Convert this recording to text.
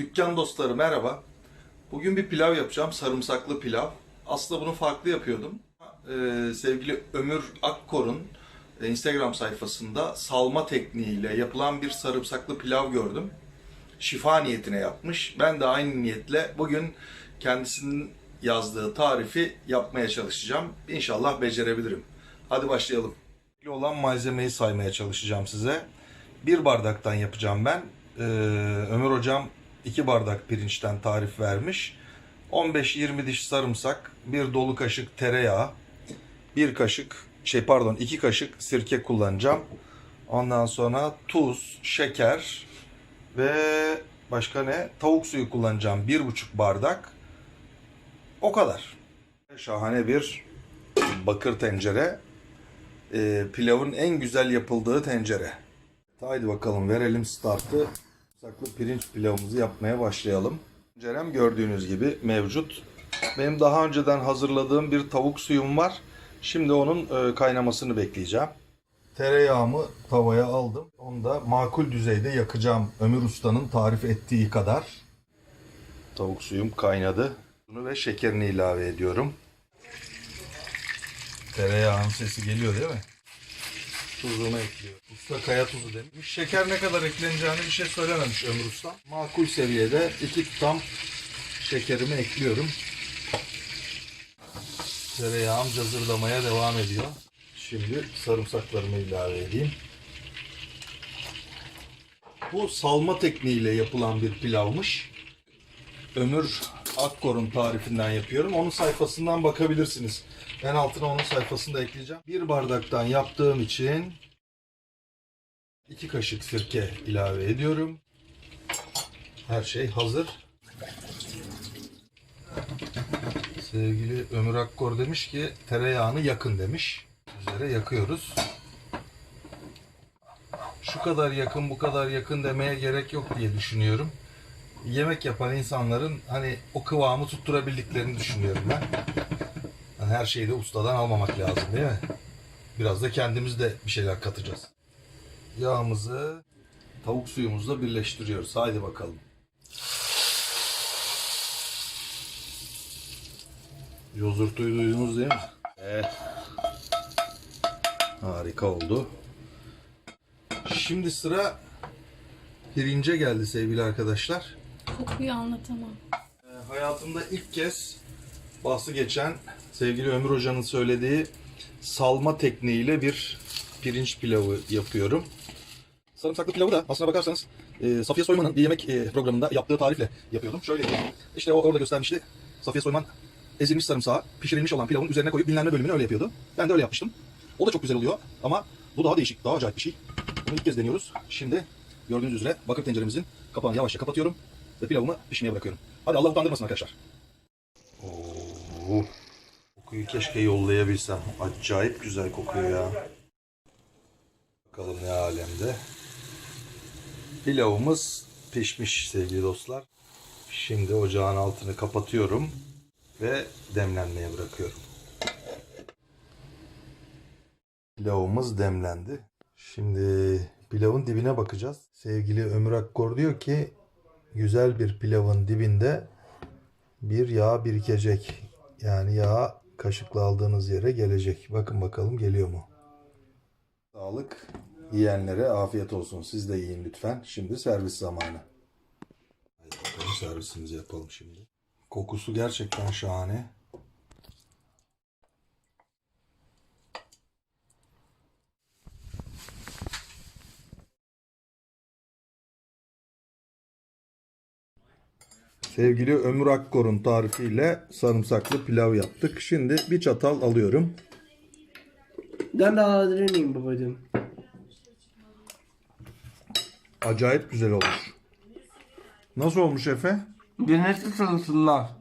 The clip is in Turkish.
Dükkan dostları merhaba. Bugün bir pilav yapacağım. Sarımsaklı pilav. Aslında bunu farklı yapıyordum. Ee, sevgili Ömür Akkor'un e, Instagram sayfasında salma tekniğiyle yapılan bir sarımsaklı pilav gördüm. Şifa niyetine yapmış. Ben de aynı niyetle bugün kendisinin yazdığı tarifi yapmaya çalışacağım. İnşallah becerebilirim. Hadi başlayalım. olan malzemeyi saymaya çalışacağım size. Bir bardaktan yapacağım ben. Ee, Ömer hocam iki bardak pirinçten tarif vermiş. 15-20 diş sarımsak, bir dolu kaşık tereyağı, bir kaşık şey pardon iki kaşık sirke kullanacağım. Ondan sonra tuz, şeker ve başka ne? Tavuk suyu kullanacağım. Bir buçuk bardak. O kadar. Şahane bir bakır tencere. Ee, pilavın en güzel yapıldığı tencere. Haydi bakalım verelim startı. Saklı pirinç pilavımızı yapmaya başlayalım. Tencerem gördüğünüz gibi mevcut. Benim daha önceden hazırladığım bir tavuk suyum var. Şimdi onun e, kaynamasını bekleyeceğim. Tereyağımı tavaya aldım. Onu da makul düzeyde yakacağım. Ömür Usta'nın tarif ettiği kadar. Tavuk suyum kaynadı. Bunu ve şekerini ilave ediyorum. Tereyağının sesi geliyor değil mi? Tuzunu ekliyor. Usta kaya tuzu demiş. Şeker ne kadar ekleneceğini bir şey söylememiş Ömür Usta. Makul seviyede iki tutam şekerimi ekliyorum. Tereyağım cazırlamaya devam ediyor. Şimdi sarımsaklarımı ilave edeyim. Bu salma tekniğiyle yapılan bir pilavmış. Ömür Akkor'un tarifinden yapıyorum. Onun sayfasından bakabilirsiniz. Ben altına onun sayfasını da ekleyeceğim. Bir bardaktan yaptığım için iki kaşık sirke ilave ediyorum. Her şey hazır. Sevgili Ömür Akkor demiş ki tereyağını yakın demiş. Üzere yakıyoruz. Şu kadar yakın bu kadar yakın demeye gerek yok diye düşünüyorum. Yemek yapan insanların hani o kıvamı tutturabildiklerini düşünüyorum ben. Her şeyi de ustadan almamak lazım değil mi? Biraz da kendimiz de bir şeyler katacağız. Yağımızı tavuk suyumuzla birleştiriyoruz. Haydi bakalım. Yozurtuyu duydunuz değil mi? Evet. Harika oldu. Şimdi sıra pirince geldi sevgili arkadaşlar. Kokuyu anlatamam. Hayatımda ilk kez bahsi geçen sevgili Ömür Hoca'nın söylediği salma tekniğiyle bir pirinç pilavı yapıyorum. Sarımsaklı pilavı da aslına bakarsanız e, Safiye Soyman'ın bir yemek e, programında yaptığı tarifle yapıyordum. Şöyle. İşte o orada göstermişti. Safiye Soyman ezilmiş sarımsağı pişirilmiş olan pilavın üzerine koyup dinlenme bölümünü öyle yapıyordu. Ben de öyle yapmıştım. O da çok güzel oluyor ama bu daha değişik, daha acayip bir şey. Bunu ilk kez deniyoruz. Şimdi gördüğünüz üzere bakır tenceremizin kapağını yavaşça kapatıyorum ve pilavımı pişmeye bırakıyorum. Hadi Allah utandırmasın arkadaşlar. Oo, kokuyu keşke yollayabilsem. Acayip güzel kokuyor ya. Bakalım ne alemde. Pilavımız pişmiş sevgili dostlar. Şimdi ocağın altını kapatıyorum ve demlenmeye bırakıyorum. Pilavımız demlendi. Şimdi pilavın dibine bakacağız. Sevgili Ömür Akkor diyor ki güzel bir pilavın dibinde bir yağ birikecek. Yani yağ kaşıkla aldığınız yere gelecek. Bakın bakalım geliyor mu? Sağlık yiyenlere afiyet olsun. Siz de yiyin lütfen. Şimdi servis zamanı. Hadi bakalım servisimizi yapalım şimdi. Kokusu gerçekten şahane. Sevgili Ömür Akkor'un tarifiyle sarımsaklı pilav yaptık. Şimdi bir çatal alıyorum. Ben de alabilir miyim babacığım? Acayip güzel olmuş. Nasıl olmuş Efe? Cennet çalışsınlar.